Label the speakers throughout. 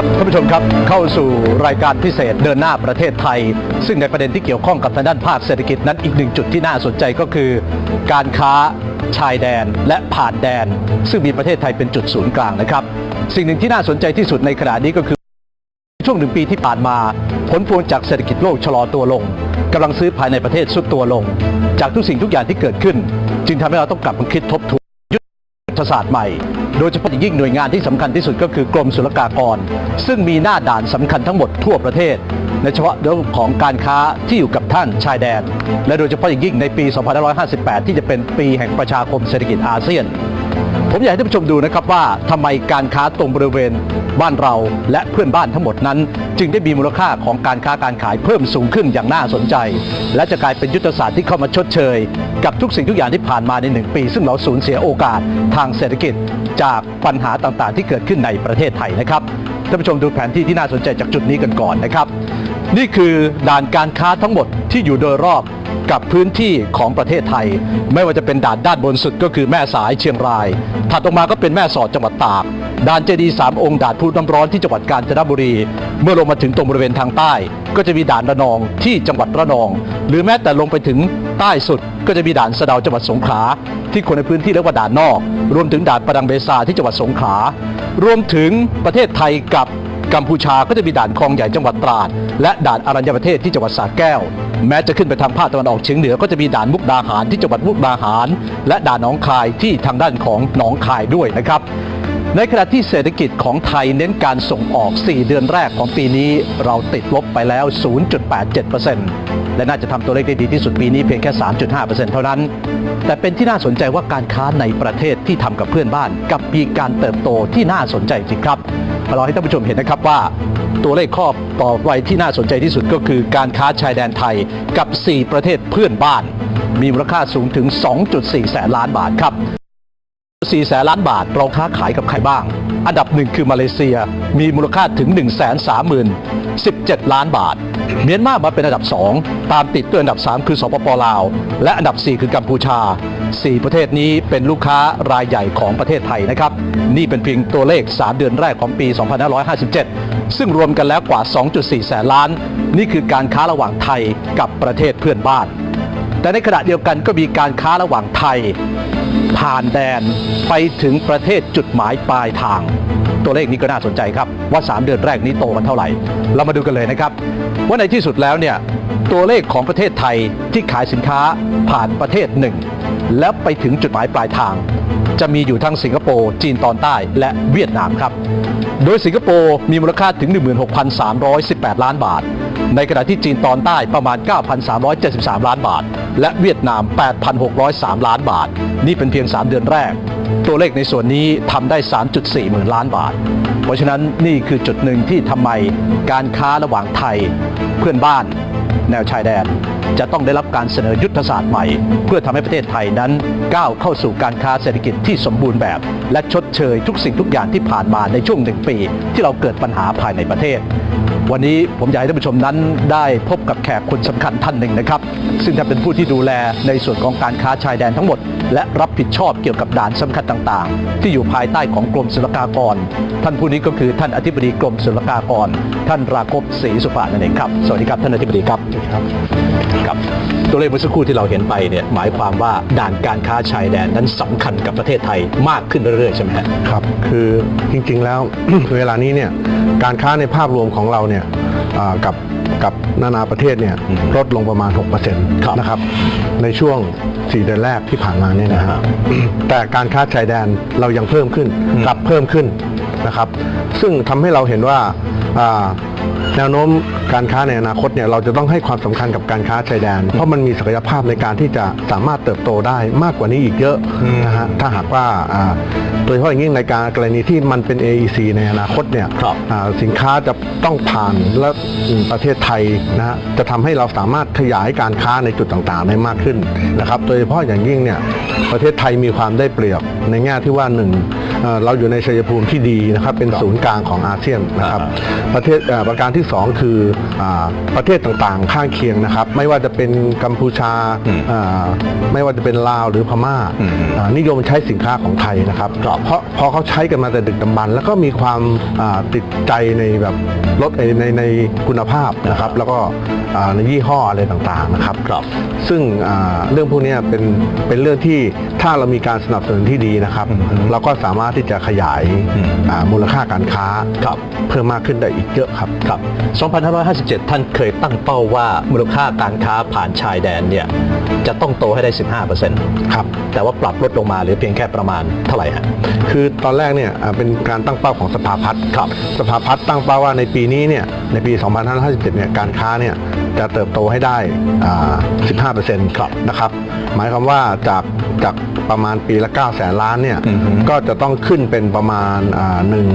Speaker 1: ครับท่านผู้ชมครับเข้าสู่รายการพิเศษเดินหน้าประเทศไทย ซึ่งในประเด็นที่เกี่ยวข้องกับทางด้านภาคเศรษฐกิจนั้นอีกหนึ่งจุดที่น่าสนใจก็คือ การค้าชายแดนและผ่านแดน ซึ่งมีประเทศไทยเป็นจุดศูนย์กลางนะครับ สิ่งหนึ่งที่น่าสนใจที่สุดในขณะนี้ก็คือ ช่วงหนึ่งปีที่ผ่านมา ผลพวงจากเศรษฐกิจโลกชะลอตัวลงกำลังซื้อภายในประเทศสุดตัวลง จากทุกสิ่งทุกอย่างที่เกิดขึ้น จึงทำให้เราต้องกลับมาคิดทบทวน ศาสตร์ใหม่ โดยเฉพาะอย่างยิ่งหน่วยงานที่สำคัญที่สุดก็คือกรมศุลกากร ซึ่งมีหน้าด่านสำคัญทั้งหมดทั่วประเทศในเฉพาะเรื่องของการค้าที่อยู่กับท่านชายแดน และโดยเฉพาะอย่างยิ่งในปี 2558 ที่จะเป็นปีแห่งประชาคมเศรษฐกิจอาเซียน ผมอยากให้ท่านผู้ชมดูนะครับว่าทำไมการค้าตรงบริเวณบ้านเราและเพื่อนบ้านทั้งหมดนั้น จึงได้มีมูลค่าของการค้าการขายเพิ่มสูงขึ้นอย่างน่าสนใจ และจะกลายเป็นยุทธศาสตร์ที่เข้ามาชดเชย กับทุกสิ่งทุกอย่างที่ผ่านมาในหนึ่งปี ซึ่งเราสูญเสียโอกาสทางเศรษฐกิจจากปัญหาต่างๆ ที่เกิดขึ้นในประเทศไทยนะครับท่านผู้ชมดูแผนที่ที่น่าสนใจจากจุดนี้กันก่อนนะครับ นี่คือด่านการค้าทั้งหมดที่อยู่โดยรอบกับพื้นที่ของประเทศไทย ไม่ว่าจะเป็นด่านด้านบนสุดก็คือแม่สายเชียงราย ถัดออกมาก็เป็นแม่สอดจังหวัดตากด่านเจดีย์สามองค์ด่านพูน้ำร้อนที่จังหวัดกาญจนบุรี เมื่อลงมาถึงตรงบริเวณทางใต้ ก็จะมีด่านระนองที่จังหวัดระนอง หรือแม้แต่ลงไปถึงใต้สุดก็จะมีด่านสะเดาจังหวัดสงขลาที่คนในพื้นที่เรียกว่าด่านนอก รวมถึงด่านประดังเบซาที่จังหวัดสงขลารวมถึงประเทศไทยกับ กัมพูชาก็จะมีด่านคลองใหญ่จังหวัดตราด และด่านอรัญญประเทศที่จังหวัดสระแก้ว แม้จะขึ้นไปทางภาคตะวันออกเฉียงเหนือก็จะมีด่านมุกดาหารที่จังหวัดมุกดาหาร และด่านหนองคายที่ทางด้านของหนองคายด้วยนะครับในขณะที่เศรษฐกิจของไทยเน้นการส่งออก 4 เดือนแรกของปีนี้ เราติดลบไปแล้ว 0.87%และน่าจะทำตัวเลขได้ดีที่สุดปีนี้เพียงแค่ 3.5%เท่านั้น แต่เป็นที่น่าสนใจว่าการค้าในประเทศที่ทำกับเพื่อนบ้าน กับมีการเติบโตที่น่าสนใจจริงครับมาเราให้ท่านผู้ชมเห็นนะครับว่าตัวเลขข้อต่อไปที่น่าสนใจที่สุดก็คือการค้าชายแดนไทยกับ 4 ประเทศเพื่อนบ้าน มีมูลค่าสูงถึง 2.4 แสนล้านบาทครับ 4แสนล้านบาทเราค้าขายกับใครบ้าง อันดับหนึ่งคือมาเลเซียมีมูลค่าถึง 1 3 0 0 0 17 ล้านบาท เมียนมามาเป็นอันดับ 2 ตามติดด้วยอันดับ 3 คือสปปลาว และอันดับ 4 คือกัมพูชา 4 ประเทศนี้เป็นลูกค้ารายใหญ่ของประเทศไทยนะครับ นี่เป็นเพียงตัวเลข 3 เดือนแรกของปี 2557 ซึ่งรวมกันแล้วกว่า 2.4 แสนล้าน นี่คือการค้าระหว่างไทยกับประเทศเพื่อนบ้าน แต่ในขณะเดียวกันก็มีการค้าระหว่างไทย ผ่านแดนไปถึงประเทศจุดหมายปลายทาง ตัวเลขนี้ก็น่าสนใจครับ ว่า 3 เดือนแรกนี้โตมันเท่าไหร่ เรามาดูกันเลยนะครับว่าในที่สุดแล้วเนี่ยตัวเลขของประเทศไทยที่ขายสินค้าผ่านประเทศหนึ่งแล้วไปถึงจุดหมายปลายทาง จะมีอยู่ทั้งสิงคโปร์จีนตอนใต้และเวียดนามครับ โดยสิงคโปร์มีมูลค่าถึง 16,318 ล้านบาท ในขณะที่จีนตอนใต้ประมาณ 9,373 ล้านบาท และเวียดนาม 8,603 ล้านบาท นี่เป็นเพียง 3 เดือนแรก ตัวเลขในส่วนนี้ทำได้ 3.4 หมื่นล้านบาท เพราะฉะนั้นนี่คือจุดหนึ่งที่ทำไมการค้าระหว่างไทยเพื่อนบ้าน แนวชายแดนจะต้องได้รับการเสนอยุทธศาสตร์ใหม่ เพื่อทำให้ประเทศไทยนั้นก้าวเข้าสู่การค้าเศรษฐกิจที่สมบูรณ์แบบ และชดเชยทุกสิ่งทุกอย่างที่ผ่านมาในช่วงหนึ่งปี ที่เราเกิดปัญหาภายในประเทศ วันนี้ผมอยากให้ท่านผู้ชมนั้นได้พบกับแขกคนสำคัญท่านหนึ่งนะครับ ซึ่งท่านเป็นผู้ที่ดูแลในส่วนของการค้าชายแดนทั้งหมด และรับผิดชอบเกี่ยวกับด่านสำคัญต่าง ๆ ที่อยู่ภายใต้ของกรมศุลกากร ท่านผู้นี้ก็คือท่านอธิบดีกรมศุลกากร ท่านราคบศรีสุภานั่นเองครับ สวัสดีครับท่านอธิบดีครับครับครับตัวเลขเมื่อสักครู่ที่เราเห็นไปเนี่ยหมายความว่าด่านการค้าชายแดนนั้นสำคัญกับประเทศไทยมากขึ้นเรื่อยๆใช่ไหมฮะ
Speaker 2: ครับคือจริงๆแล้ว เวลานี้เนี่ยการค้าในภาพรวมของเราเนี่ยอ่ากับกับนานาประเทศเนี่ย
Speaker 1: อืม
Speaker 2: ลดลงประมาณ6%
Speaker 1: ครับ
Speaker 2: นะครับในช่วง 4 เดือนแรกที่ผ่านมาเนี่ยนะฮะ
Speaker 1: อ่าฮะ
Speaker 2: แต่การค้าชายแดนเรายังเพิ่มขึ้น
Speaker 1: อืม
Speaker 2: กลับเพิ่มขึ้นนะครับ ซึ่งทำให้เราเห็นว่าอ่า แนวโน้มการค้าในอนาคตเนี่ยเราจะต้องให้ความสำคัญกับการค้าชายแดน เพราะมันมีศักยภาพในการที่จะสามารถเติบโตได้มากกว่านี้อีกเยอะ
Speaker 1: อืม
Speaker 2: นะฮะถ้าหากว่าอ่าโดยเฉพาะอย่างยิ่งในการกรณีที่มันเป็น AEC ในอนาคตเนี่ย
Speaker 1: ครับ
Speaker 2: อ่าสินค้าจะต้องผ่านและอืมประเทศไทยนะฮะจะทำให้เราสามารถขยายการค้าในจุดต่างๆได้มากขึ้นนะครับ โดยเฉพาะอย่างยิ่งเนี่ยประเทศไทยมีความได้เปรียบในแง่ที่ว่าหนึ่ง เอ่อเราอยู่ในชัยภูมิที่ดีนะครับเป็นศูนย์กลางของอาเซียนนะครับประเทศเอ่อประการที่สองคืออาประเทศต่างๆ ข้างเคียงนะครับ ไม่ว่าจะเป็นกัมพูชา
Speaker 1: อืม
Speaker 2: อ่าไม่ว่าจะเป็นลาวหรือพม่า
Speaker 1: อืม
Speaker 2: อ่า นิยมใช้สินค้าของไทยนะครับเพราะพอเขาใช้กันมาแต่ดึกดำบรรพ์แล้วก็มีความอ่าติดใจในแบบรสในในในคุณภาพนะครับ แล้วก็อ่าในยี่ห้ออะไรต่างๆนะครับ
Speaker 1: ครับ
Speaker 2: ซึ่งอ่าเรื่องพวกเนี้ยเป็นเป็นเรื่องที่ถ้าเรามีการสนับสนุนที่ดีนะครับ
Speaker 1: อืม
Speaker 2: เราก็สามารถที่จะขยาย
Speaker 1: อืม
Speaker 2: อ่ามูลค่าการค้า
Speaker 1: ครับ
Speaker 2: เพิ่มมากขึ้นได้อีกเยอะครับ
Speaker 1: ครับ 2557 ท่านเคยตั้งเป้าว่ามูลค่าการค้าผ่านชายแดนเนี่ยจะต้องโตให้ได้ 15%
Speaker 2: ครับ
Speaker 1: แต่ว่าปรับลดลงมาเหรือเพียงแค่ประมาณเท่าไหร่ฮะ
Speaker 2: คือตอนแรกเนี่ยอ่าเป็นการตั้งเป้าของสภาพัฒน์
Speaker 1: ครับ
Speaker 2: สภาพัฒน์ตั้งเป้าว่าในปีนี้เนี่ยในปี 2557 เนี่ยการค้าเนี่ยจะเติบโตให้ได้อ่า15%
Speaker 1: ครับ
Speaker 2: นะครับ หมายความว่าจากจากประมาณปีละ9แสนล้านเนี่ย
Speaker 1: อือฮึ
Speaker 2: ก็จะต้องขึ้นเป็นประมาณอ่าหนึ่ง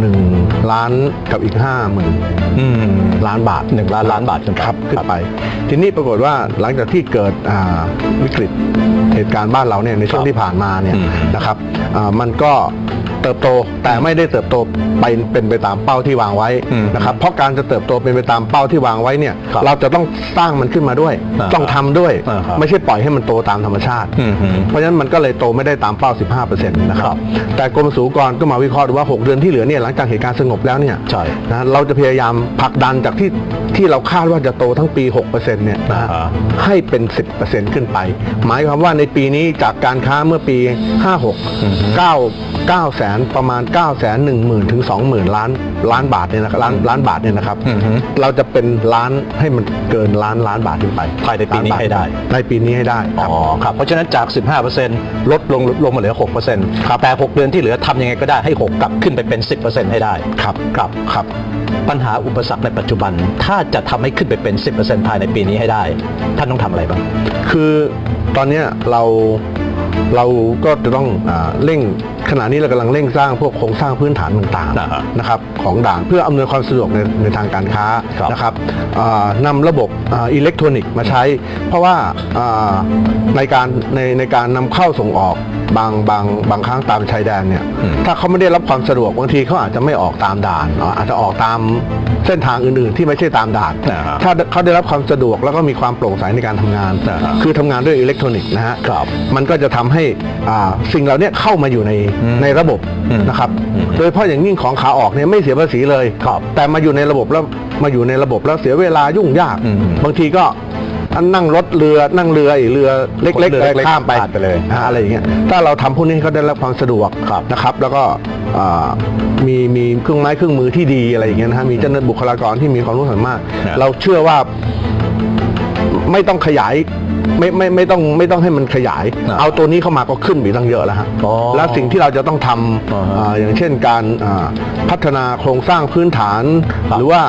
Speaker 2: หนึ่งล้านกับอีก5 0,000
Speaker 1: อืม
Speaker 2: ล้านบาท
Speaker 1: หนึ่งล้านล้านบาทขึ้นไป
Speaker 2: ครับขึ้นไป ทีนี้ปรากฏว่าหลังจากที่เกิดอ่าวิกฤตเหตุการณ์บ้านเราเนี่ยในช่วงที่ผ่านมาเนี่ย
Speaker 1: อืม
Speaker 2: นะครับอ่ามันก็ เติบโตแต่ไม่ได้เติบโตไปเป็นไปตามเป้าที่วางไว้
Speaker 1: อืม
Speaker 2: นะครับเพราะการจะเติบโตเป็นไปตามเป้าที่วางไว้เนี่ย
Speaker 1: ครับ
Speaker 2: เราจะต้องสร้างมันขึ้นมาด้วย
Speaker 1: อ่า
Speaker 2: ต้องทำด้วย
Speaker 1: อ่าครับ
Speaker 2: ไม่ใช่ปล่อยให้มันโตตามธรรมชาติ
Speaker 1: อืมฮึ
Speaker 2: เพราะฉะนั้นมันก็เลยโตไม่ได้ตามเป้า 15%นะครับแต่กรมศุลกากรก็มาวิเคราะห์ดูว่า 6 เดือนที่เหลือเนี่ยหลังจากเหตุการณ์สงบแล้วเนี่ย
Speaker 1: ใช่
Speaker 2: นะเราจะพยายามผลักดันจากที่ที่เราคาดว่าจะโตทั้งปี 6%เนี่ยนะฮะ
Speaker 1: อ่าฮะ
Speaker 2: ให้เป็น 10%ขึ้นไป หมายความว่าในปีนี้จากการค้าเมื่อปี
Speaker 1: อือฮึ
Speaker 2: 56 9 9แสนประมาณ9แสน1หมื่นถึง20,000 ล้านล้านบาทเนี่ยนะครับล้านล้านบาทเนี่ยนะครับ
Speaker 1: อือฮึ
Speaker 2: เราจะเป็นล้านให้มันเกินล้านล้านบาทขึ้นไป
Speaker 1: ภายในปีนี้ให้ได้
Speaker 2: ในปีนี้ให้ได้ค
Speaker 1: อ๋
Speaker 2: รับ
Speaker 1: อครับเพราะฉะนั้นจาก 15%ลดลงลงมาเหลือ6%ครับแต่ 6 เดือนที่เหลือทำยังไงก็ได้ให้ 6 กลับขึ้นไปเป็น 10%ให้ได้
Speaker 2: ครับ
Speaker 1: ครับ
Speaker 2: ครับ
Speaker 1: ปัญหาอุปสรรคในปัจจุบัน ถ้าจะทำให้ขึ้นไปเป็น 10%ภายในปีนี้ให้ได้ ท่านต้องทำอะไรบ้าง
Speaker 2: คือตอนเนี้ยเราเราก็จะต้องอาเร่ง ขณะนี้เรากำลังเร่งสร้างพวกโครงสร้างพื้นฐานต่าง
Speaker 1: อ่าฮะ
Speaker 2: ๆนะครับของด่านเพื่ออำนวยความสะดวกในในทางการค้า
Speaker 1: ครับ
Speaker 2: นะครับอ่านำระบบอ่าอิเล็กทรอนิกส์มาใช้ เพราะว่าอ่าในการในในการนำเข้าส่งออกบางบางบางครั้งตามชายแดนเนี่ย
Speaker 1: อืม
Speaker 2: ถ้าเขาไม่ได้รับความสะดวกบางทีเขาอาจจะไม่ออกตามด่านอ่าอาจจะออกตามเส้นทางอื่นๆ ที่ไม่ใช่ตามด่าน
Speaker 1: อ่าฮะ
Speaker 2: ถ้าเขาได้รับความสะดวกแล้วก็มีความโปร่งใสในการทำงาน
Speaker 1: อ่าฮะ
Speaker 2: คือทำงานด้วยอิเล็กทรอนิกส์นะฮะ
Speaker 1: ครับ
Speaker 2: มันก็จะทำให้อ่าสิ่งเหล่านี้เข้ามาอยู่ใน
Speaker 1: อืม
Speaker 2: ในระบบ
Speaker 1: อืม
Speaker 2: นะครับ
Speaker 1: อืม
Speaker 2: โดยเฉพาะอย่างยิ่งของขาออกเนี่ยไม่เสียภาษีเลย
Speaker 1: ครับ
Speaker 2: แต่มาอยู่ในระบบแล้วมาอยู่ในระบบแล้วเสียเวลายุ่งยาก
Speaker 1: อืม
Speaker 2: บางทีก็นั่งรถเรือนั่งเรือไอ้เรือเล็ก
Speaker 1: เรือ
Speaker 2: ๆ
Speaker 1: เล็กๆ
Speaker 2: ข้ามไป
Speaker 1: ผ่านไปเลย
Speaker 2: อ่าอะไรอย่างเงี้ยถ้าเราทำพวกนี้ให้เขาได้รับความสะดวก
Speaker 1: ครับ
Speaker 2: นะครับ แล้วก็อ่ามีมีเครื่องไม้เครื่องมือที่ดีอะไรอย่างเงี้ยนะฮะมีเจ้าหน้าที่บุคลากรที่มีความรู้สามารถ
Speaker 1: ครับ
Speaker 2: เราเชื่อว่าไม่ต้องขยาย ไม่ไม่ไม่ต้องไม่ต้องให้มันขยาย
Speaker 1: อ่า
Speaker 2: เอาตัวนี้เข้ามาก็ขึ้นไปตั้งเยอะแล้วฮะ
Speaker 1: อ๋อ
Speaker 2: แล้วสิ่งที่เราจะต้องท
Speaker 1: อ่าฮะำ
Speaker 2: อ่าอย่างเช่นการอ่าพัฒนาโครงสร้างพื้นฐาน
Speaker 1: ครับ
Speaker 2: หรือว่า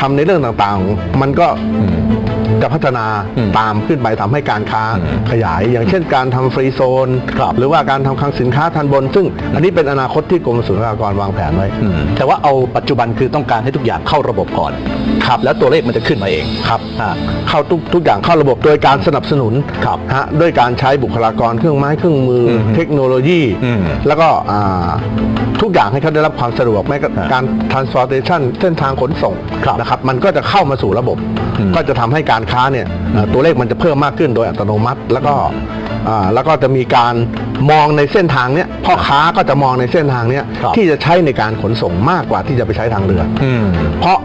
Speaker 2: ทำในเรื่องต่างๆ มันก็
Speaker 1: อืม
Speaker 2: จะพัฒนา
Speaker 1: อืม
Speaker 2: ตามขึ้นไปทำให้การค้า
Speaker 1: อืม
Speaker 2: ขยาย อย่างเช่นการทำฟรีโซน
Speaker 1: ครับ
Speaker 2: หรือว่าการทำคลังสินค้าทันบน ซึ่งอันนี้เป็นอนาคตที่กรมศุลกากรวางแผนไว้
Speaker 1: อืมแต่ว่าเอาปัจจุบันคือต้องการให้ทุกอย่างเข้าระบบก่อน
Speaker 2: ครับ
Speaker 1: แล้วตัวเลขมันจะขึ้นมาเอง
Speaker 2: ครับ
Speaker 1: อ่า
Speaker 2: เข้าทุกทุกอย่างเข้าระบบโดยการสนับสนุน
Speaker 1: ครับ
Speaker 2: ฮะด้วยการใช้บุคลากรเครื่องไม้เครื่องมืออ
Speaker 1: ม
Speaker 2: เทคโนโลยี
Speaker 1: อืม
Speaker 2: แล้วก็อ่า ทุกอย่างให้เขาได้รับความสะดวกแม้กระ
Speaker 1: ฮะ
Speaker 2: การ transportation เส้นทางขนส่ง
Speaker 1: ครับ
Speaker 2: นะครับมันก็จะเข้ามาสู่ระบบ
Speaker 1: อืม
Speaker 2: ก็จะทำให้การค้าเนี่ยเอ่อตัวเลขมันจะเพิ่มมากขึ้นโดยอัตโนมัติ แล้วก็อ่าแล้วก็จะมีการมองในเส้นทางเนี้ยพ่อค้าก็จะมองในเส้นทางเนี้ย
Speaker 1: ครับ
Speaker 2: ที่จะใช้ในการขนส่งมากกว่าที่จะไปใช้ทางเรือ
Speaker 1: อืม
Speaker 2: เพราะ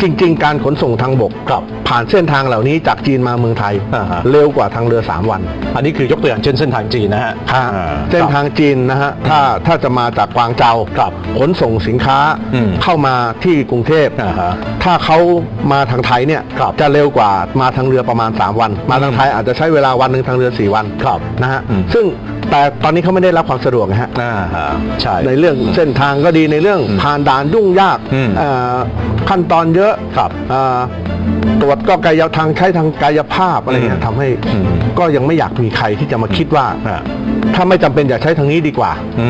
Speaker 2: จริง ๆ การขนส่งทางบก
Speaker 1: ครับ
Speaker 2: ผ่านเส้นทางเหล่านี้จากจีนมาเมืองไทย
Speaker 1: อ่าฮะ
Speaker 2: เร็วกว่าทางเรือ 3 วัน
Speaker 1: อันนี้คือยกตัวอย่างเช่นเส้นทางจีนนะฮะ
Speaker 2: ฮะ
Speaker 1: อ่า
Speaker 2: เส้นทางจีนนะฮะถ้าถ้าจะมาจากกวางเจา
Speaker 1: ครับ
Speaker 2: ขนส่งสินค้า
Speaker 1: อืม
Speaker 2: เข้ามาที่กรุงเทพ
Speaker 1: อ่าฮะ
Speaker 2: ถ้าเขามาทางไทยเนี่ย
Speaker 1: ครับ
Speaker 2: จะเร็วกว่ามาทางเรือประมาณ 3 วัน มาทางไทยอาจจะใช้เวลาวันหนึ่งทางเรือ 4 วัน
Speaker 1: ครับ
Speaker 2: นะฮะ
Speaker 1: อืม
Speaker 2: ซึ่งแต่ตอนนี้เขาไม่ได้รับความสะดวกนะฮะ
Speaker 1: อ่าฮะใช่
Speaker 2: ในเรื่องเส้นทางก็ดีในเรื่อง
Speaker 1: อืม
Speaker 2: ผ่านด่านยุ่งยาก
Speaker 1: อืม
Speaker 2: เอ่อขั้นตอนเยอะ
Speaker 1: ครับ
Speaker 2: เอ่อตรวจก็กายทางใช้ทางกายภาพอะไรเงี้
Speaker 1: อื
Speaker 2: ย
Speaker 1: ม
Speaker 2: ทำให้
Speaker 1: อืม
Speaker 2: ก็ยังไม่อยากมีใครที่จะมาคิดว่า
Speaker 1: อ่า
Speaker 2: ถ้าไม่จำเป็นอย่าใช้ทางนี้ดีกว่า
Speaker 1: อื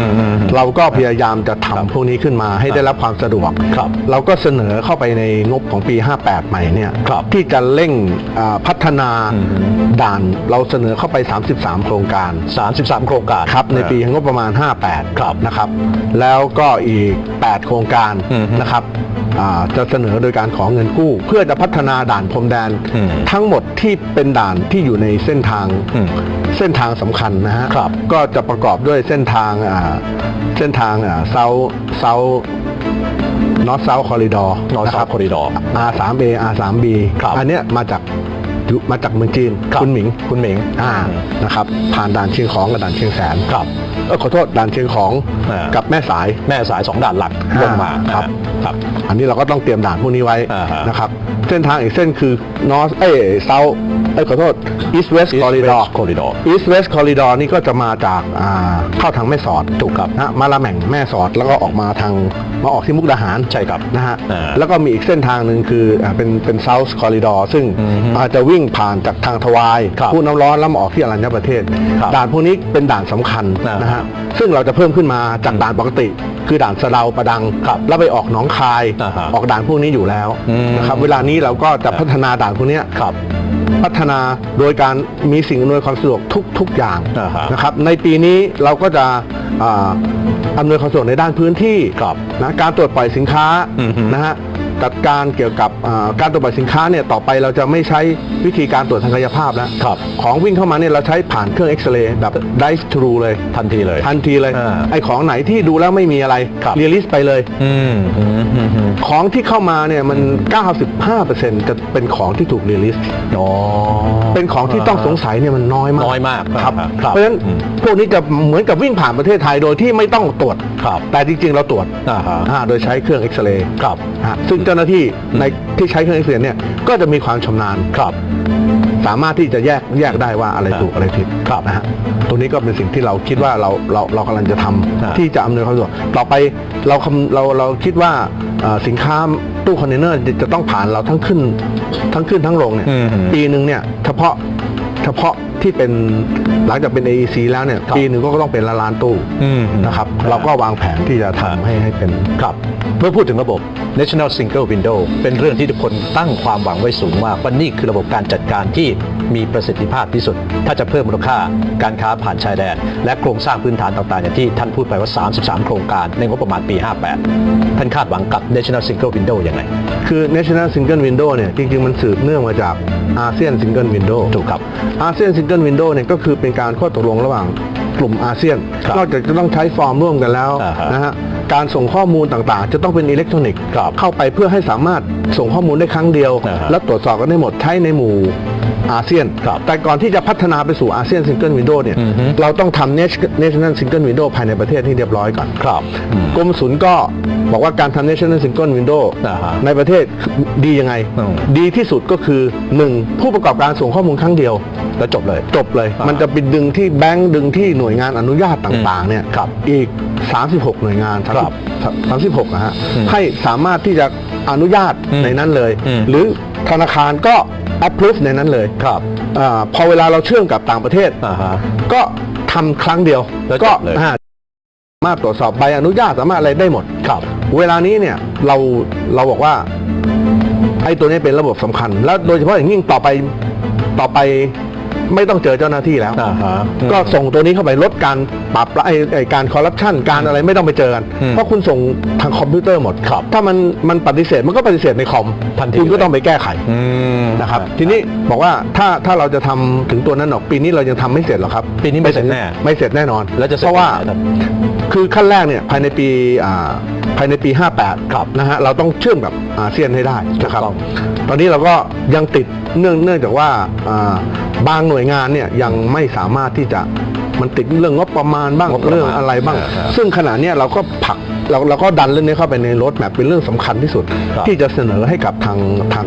Speaker 1: มอืม
Speaker 2: เราก็พยายามจะทำพวกนี้ขึ้นมาให้ได้รับความสะดวก
Speaker 1: ครับ
Speaker 2: เราก็เสนอเข้าไปในงบของปี 58 ใหม่เนี่ย
Speaker 1: ครับ
Speaker 2: ที่จะเร่งอ่าพัฒนา
Speaker 1: อืม
Speaker 2: ด่านเราเสนอเข้าไป 33 โครงการ
Speaker 1: 33 โครงการ
Speaker 2: ครับในปีงบประมาณ 58
Speaker 1: ครับ
Speaker 2: นะครับ แล้วก็อีก 8 โครงการ
Speaker 1: อืม
Speaker 2: นะครับอ่าจะเสนอโดยการขอเงินกู้ เพื่อจะพัฒนาด่านพรมแดน
Speaker 1: อืม
Speaker 2: ทั้งหมดที่เป็นด่านที่อยู่ในเส้นทาง
Speaker 1: อืม
Speaker 2: เส้นทางสำคัญนะฮะ
Speaker 1: ครับ
Speaker 2: ก็จะประกอบด้วยเส้นทางอ่าเส้นทางเซาเซานอตเซาคอริดอร์
Speaker 1: North South Corridor
Speaker 2: R3A R3B
Speaker 1: ครับ
Speaker 2: อันเนี้ยมาจากอยู่มาจากเมืองจีน
Speaker 1: รับ
Speaker 2: คุณหมิง
Speaker 1: คุณหมิง
Speaker 2: อ่านะครับผ่านด่านเชียงของกับด่านเชียงแสน
Speaker 1: ครับ
Speaker 2: เออขอโทษด่านเชียงของ
Speaker 1: อ่ากั
Speaker 2: กับแม่สาย
Speaker 1: แม่สายสองด่านหลักลงมา
Speaker 2: ครับ
Speaker 1: นะ ครับ
Speaker 2: อันนี้เราก็ต้องเตรียมด่านพวกนี้ไว้
Speaker 1: อ่าฮะ
Speaker 2: นะครับ เส้นทางอีกเส้นคือนอ t เอ้เซาเอ้ยขอโทษ East West
Speaker 1: East
Speaker 2: Corridor
Speaker 1: West Corridor
Speaker 2: East West Corridor นี่ก็จะมาจากอ่าเข้าทางแม่สอด
Speaker 1: ถูกครับ
Speaker 2: นะมาละแหม่งแม่สอดแล้วก็ออกมาทางมาออกที่มุกดาหาร
Speaker 1: ใช่ครับ
Speaker 2: นะฮะ
Speaker 1: อ่า
Speaker 2: แล้วก็มีอีกเส้นทางหนึ่งคืออ่าเป็นเป็น South Corridor ซึ่ง
Speaker 1: อือฮึ
Speaker 2: อาจจะวิ่งผ่านจากทางทวาย
Speaker 1: ครับ
Speaker 2: ผู้น้ำร้อนแล้วมาออกที่อรัญญประเทศ
Speaker 1: ครับ
Speaker 2: ด่านพวกนี้เป็นด่านสำคัญ
Speaker 1: อ่าน
Speaker 2: นะฮะซึ่งเราจะเพิ่มขึ้นมาจากด่านปกติ คือด่านสะเดาประดัง
Speaker 1: ครับ
Speaker 2: แล้วไปออกหนองคาย
Speaker 1: อ่าฮะ
Speaker 2: ออกด่านพวกนี้อยู่แล้ว
Speaker 1: อืม
Speaker 2: นะครับเวลานี้เราก็จะพัฒนาด่านพวกเนี้ย
Speaker 1: ครับ
Speaker 2: พัฒนาโดยการมีสิ่งอำนวยความสะดวกทุกทุกอย่าง
Speaker 1: อ่าฮะ
Speaker 2: นะครับในปีนี้เราก็จะอ่าอำนวยความสะดวกในด้านพื้นที่
Speaker 1: ครับ
Speaker 2: นะการตรวจปล่อยสินค้า
Speaker 1: อือฮึ
Speaker 2: นะฮะ จัดการเกี่ยวกับอ่าการตรวจปล่อยสินค้าเนี่ยต่อไปเราจะไม่ใช้วิธีการตรวจทางกายภาพแล้ว
Speaker 1: ครับ
Speaker 2: ของวิ่งเข้ามาเนี่ยเราใช้ผ่านเครื่องเอ็กซเรย์แบบ drive thru เลย
Speaker 1: ทันทีเลย
Speaker 2: ทันทีเลย
Speaker 1: อ่า
Speaker 2: ไอ้ของไหนที่ดูแล้วไม่มีอะไร
Speaker 1: ครับ
Speaker 2: เรียลิสไปเลย
Speaker 1: อืมอืมอืมอืม
Speaker 2: ของที่เข้ามาเนี่ยมัน 95%จะเป็นของที่ถูกเรียลิส
Speaker 1: อ๋อ
Speaker 2: เป็นของที่ต้องสงสัยเนี่ยมันน้อยมาก
Speaker 1: น้อยมาก
Speaker 2: ครับ
Speaker 1: ครับ
Speaker 2: เพราะฉะนั้น
Speaker 1: อืม
Speaker 2: พวกนี้จะเหมือนกับวิ่งผ่านประเทศไทยโดยที่ไม่ต้องตรวจ
Speaker 1: ครับ
Speaker 2: แต่จริงๆเราตรวจ
Speaker 1: อ่าฮะ
Speaker 2: อ่าโดยใช้เครื่องเอ็กซเรย์
Speaker 1: ครับ
Speaker 2: ฮะซึ่งเจ้าหน้าที่
Speaker 1: อืม
Speaker 2: ในที่ใช้เครื่องเอ็กซเรย์เนี่ยก็จะมีความชำนาญ
Speaker 1: ครับ
Speaker 2: สามารถที่จะแยกแยกได้ว่าอะไร
Speaker 1: อ่า
Speaker 2: ถูกอะไรผิด
Speaker 1: ครับ
Speaker 2: นะฮะตรงนี้ก็เป็นสิ่งที่เราคิดว่าเราเราเรากำลังจะทำ
Speaker 1: อ่า
Speaker 2: ที่จะอำนวยความสะดวกต่อไปเราคำเราเราคิดว่าเอ่อสินค้าตู้คอนเทนเนอร์จะจะต้องผ่านเราทั้งขึ้นทั้งขึ้นทั้งลงเนี่ย
Speaker 1: อืม
Speaker 2: ปีหนึ่งเนี่ยเฉพาะเฉพาะ ที่เป็นหลังจากเป็น AEC แล้วเนี่ย
Speaker 1: ครับ
Speaker 2: ปีหนึ่งก็ต้องเป็นละล้านตู้
Speaker 1: อืม
Speaker 2: นะครับ
Speaker 1: อ่า
Speaker 2: เราก็วางแผนที่จะทำให้ให้เป็น
Speaker 1: ครับ เมื่อพูดถึงระบบ National Single Window เป็นเรื่องที่ทุกคนตั้งความหวังไว้สูงมากว่านี่คือระบบการจัดการที่มีประสิทธิภาพที่สุด ถ้าจะเพิ่มมูลค่าการค้าผ่านชายแดน และโครงสร้างพื้นฐานต่างๆอย่างที่ท่านพูดไปว่า 33 โครงการในงบประมาณปี 58 ท่านคาดหวังกับ National Single Window ยังไง
Speaker 2: คือ National Single Window เนี่ยจริงๆมันสืบเนื่องมาจากอาเซียน Single Window
Speaker 1: ถูกครับ
Speaker 2: อาเซียน Single Window เนี่ยก็คือเป็นการข้อตกลงระหว่างกลุ่มอาเซียน
Speaker 1: ครับ
Speaker 2: นอกจากจะต้องใช้ฟอร์มร่วมกันแล้ว
Speaker 1: อ่าฮะ
Speaker 2: นะฮะการส่งข้อมูลต่างๆ จะต้องเป็นอิเล็กทรอนิกส์
Speaker 1: ครับ
Speaker 2: เข้าไปเพื่อให้สามารถส่งข้อมูลได้ครั้งเดียว
Speaker 1: อ่าฮะ
Speaker 2: และตรวจสอบกันได้หมดใช้ในหมู่ อาเซียน
Speaker 1: ครับ
Speaker 2: แต่ก่อนที่จะพัฒนาไปสู่อาเซียน Single Window เนี่ย
Speaker 1: อือฮึ
Speaker 2: เราต้องทำ National Single Window ภายในประเทศให้เรียบร้อยก่อน
Speaker 1: ครับอืม
Speaker 2: กรมศุลก็บอกว่าการทำ National Single Window
Speaker 1: อ่าฮะ
Speaker 2: ในประเทศดียังไง
Speaker 1: อืม
Speaker 2: ดีที่สุดก็คือ 1. ผู้ประกอบการส่งข้อมูลครั้งเดียว
Speaker 1: แล้วจบเลย
Speaker 2: จบเลย
Speaker 1: อ่ามั
Speaker 2: มันจะไปดึงที่แบงค์ดึงที่หน่วยงานอนุญาตต่างๆเนี่ย
Speaker 1: ครับ
Speaker 2: อีก 36 หน่วยงาน
Speaker 1: ครับ
Speaker 2: 30 36นะฮะ
Speaker 1: อืม
Speaker 2: ให้สามารถที่จะอนุญาต
Speaker 1: อืม
Speaker 2: ในนั้นเลย
Speaker 1: อืม
Speaker 2: หรือ ธนาคารก็ approve ในนั้นเลย
Speaker 1: ครับ
Speaker 2: อาพอเวลาเราเชื่อมกับต่างประเทศ
Speaker 1: อ่าฮะ
Speaker 2: ก็ทำครั้งเดียว
Speaker 1: แล้วจ
Speaker 2: ก็
Speaker 1: บเลย
Speaker 2: อ่าสามารถตรวจสอบใบอนุญาตสามารถอะไรได้หมด
Speaker 1: ครับ
Speaker 2: เวลานี้เนี่ยเราเราบอกว่าไอ้ตัวนี้เป็นระบบสำคัญ แล้วโดยเฉพาะอย่างยิ่งต่อไปต่อไป ไม่ต้องเจอเจ้าหน้าที่แล้ว
Speaker 1: อ่าฮะ
Speaker 2: ก็ส่งตัวนี้เข้าไปลดการปรับไอ้ไอ้การคอร์รัปชันการอะไรไม่ต้องไปเจอกัน
Speaker 1: อืม
Speaker 2: เพราะคุณส่งทางคอมพิวเตอร์หมด
Speaker 1: ครับ
Speaker 2: ถ้ามันมันปฏิเสธมันก็ปฏิเสธในคอม
Speaker 1: ทันที
Speaker 2: คุณก็
Speaker 1: เลย
Speaker 2: ต้องไปแก้ไข
Speaker 1: อืม
Speaker 2: นะครับทีนี้บอกว่าถ้าถ้าเราจะทำถึงตัวนั้นหรอกปีนี้เรายังทำไม่เสร็จหรอกครับ
Speaker 1: ปีนี้ไม่เสร็จแน่
Speaker 2: ไม่เสร็จแน่นอน
Speaker 1: แล้วจะเส
Speaker 2: เพ
Speaker 1: ร็จ
Speaker 2: ราะว่า
Speaker 1: ไหนครับ
Speaker 2: คือขั้นแรกเนี่ยภายในปีอ่าภายในปี 58
Speaker 1: ครับ
Speaker 2: นะฮะเราต้องเชื่อมกับอาเซียนให้ได้นะครับ
Speaker 1: ถูกต้อง
Speaker 2: ตอนนี้เราก็ยังติดเนื่องเนื่องจากว่าอ่า บางหน่วยงานเนี่ยยังไม่สามารถที่จะมันติดเรื่องงบประมาณบ้าง
Speaker 1: งบประมาณ
Speaker 2: เรื่องอะไรบ้าง
Speaker 1: อ่าฮะ
Speaker 2: ซึ่งขณะเนี้ยเราก็ผลัก เราเราก็ดันเรื่องนี้เข้าไปในรถแมพเป็นเรื่องสำคัญที่สุด
Speaker 1: ครับ
Speaker 2: ที่จะเสนอให้กับทางทาง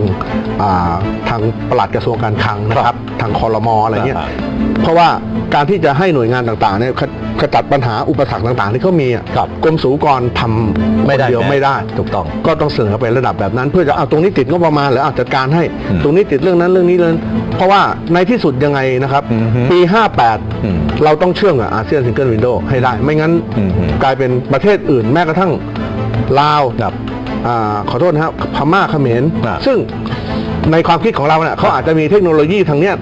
Speaker 2: อ่าทางปลัดกระทรวงการคลังนะครับ ทางคอรมออะไรเงี้ย
Speaker 1: อ่าฮะ
Speaker 2: เพราะว่าการที่จะให้หน่วยงานต่างๆเนี่ยขขจัดปัญหาอุปสรรคต่างๆ ที่เขามีอะ
Speaker 1: ครับ
Speaker 2: กรมสูกรทำ
Speaker 1: ไม่ได้
Speaker 2: คนเดียว
Speaker 1: แน่
Speaker 2: ไม่ได้
Speaker 1: ถูกต้อง
Speaker 2: ก็ต้องเสนอไประดับแบบนั้น เพื่อจะเอาตรงนี้ติดงบประมาณหรือเอาจัดการให้
Speaker 1: อืม
Speaker 2: ตรงนี้ติดเรื่องนั้นเรื่องนี้เลยเพราะว่าในที่สุดยังไงนะครับ
Speaker 1: อือฮึ
Speaker 2: ปี
Speaker 1: อืม
Speaker 2: 58 เราต้องเชื่อมกับอาเซียนซิงเกิลวินโดให้ได้ ไม่งั้น
Speaker 1: อือฮึ
Speaker 2: กลายเป็นประเทศอื่นแม้กระทั่งลาว
Speaker 1: ครับ
Speaker 2: อ่าขอโทษนะครับพม่าเขมร
Speaker 1: อ่า
Speaker 2: ซึ่งในความคิดของเราเนี่ยเขาอาจจะมีเทคโนโลยีทางเนี้ย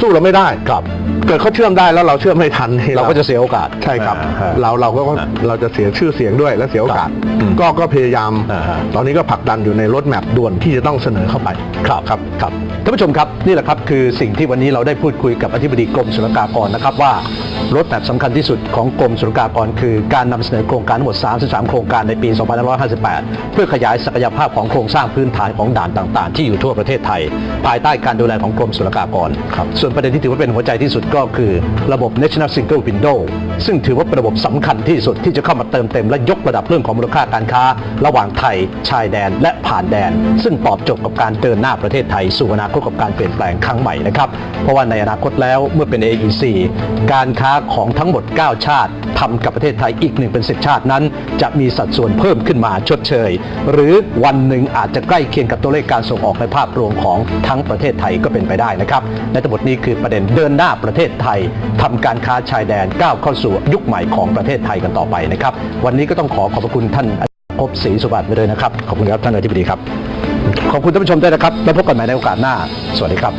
Speaker 2: สู้เราไม่ได้
Speaker 1: ครับ
Speaker 2: เกิดเขาเชื่อมได้แล้วเราเชื่อมไม่ทัน
Speaker 1: เราก็จะเสียโอกาส
Speaker 2: ใช่ครับ
Speaker 1: อ่า
Speaker 2: เราเราก็
Speaker 1: อ่า
Speaker 2: เราจะเสียชื่อเสียงด้วยและเสียโอกาส
Speaker 1: ครับอืม
Speaker 2: ก็ก็พยายาม
Speaker 1: อ่าฮะ
Speaker 2: ตอนนี้ก็ผลักดันอยู่ในรถแมพด่วนที่จะต้องเสนอเข้าไป
Speaker 1: ครับครับครับท่านผู้ชมครับนี่แหละครับคือสิ่งที่วันนี้เราได้พูดคุยกับอธิบดีกรมศุลกากรนะครับว่า รถแมพสำคัญที่สุดของกรมศุลกากรคือการนำเสนอโครงการทั้งหมด 33 โครงการในปี 2558 เพื่อขยายศักยภาพของโครงสร้างพื้นฐานของด่านต่างๆ ที่อยู่ทั่วประเทศไทย ภายใต้การดูแลของกรมศุลกากรครับส่วนประเด็นที่ถือว่าเป็นหัวใจที่สุดก็คือระบบ National Single Window ซึ่งถือว่าเป็นระบบสำคัญที่สุดที่จะเข้ามาเติมเต็มและยกระดับเรื่องของมูลค่าการค้า ระหว่างไทย ชายแดน และผ่านแดน ซึ่งตอบโจทย์กับการเดินหน้าประเทศไทยสู่อนาคตกับการเปลี่ยนแปลงครั้งใหม่นะครับเพราะว่าในอนาคตแล้วเมื่อเป็น AEC การค้าของทั้งหมด 9 ชาติทำกับประเทศไทยอีกหนึ่งเป็นสิชาตินั้น จะมีสัดส่วนเพิ่มขึ้นมาชดเชย หรือวันหนึ่งอาจจะใกล้เคียงกับตัวเลขการส่งออกในภาพรวมของทั้งประเทศไทยก็เป็นไปได้นะครับและทั้งหมดนี้คือประเด็นเดินหน้าประเทศไทยทำการค้าชายแดนก้าวเข้าสู่ยุคใหม่ของประเทศไทยกันต่อไปนะครับ วันนี้ก็ต้องขอขอบคุณท่านพบศรีสุบัติไปเลยนะครับ ขอบคุณครับท่านอธิบดีครับ ขอบคุณท่านผู้ชมด้วยนะครับ แล้วพบกันใหม่ในโอกาสหน้า สวัสดีครับ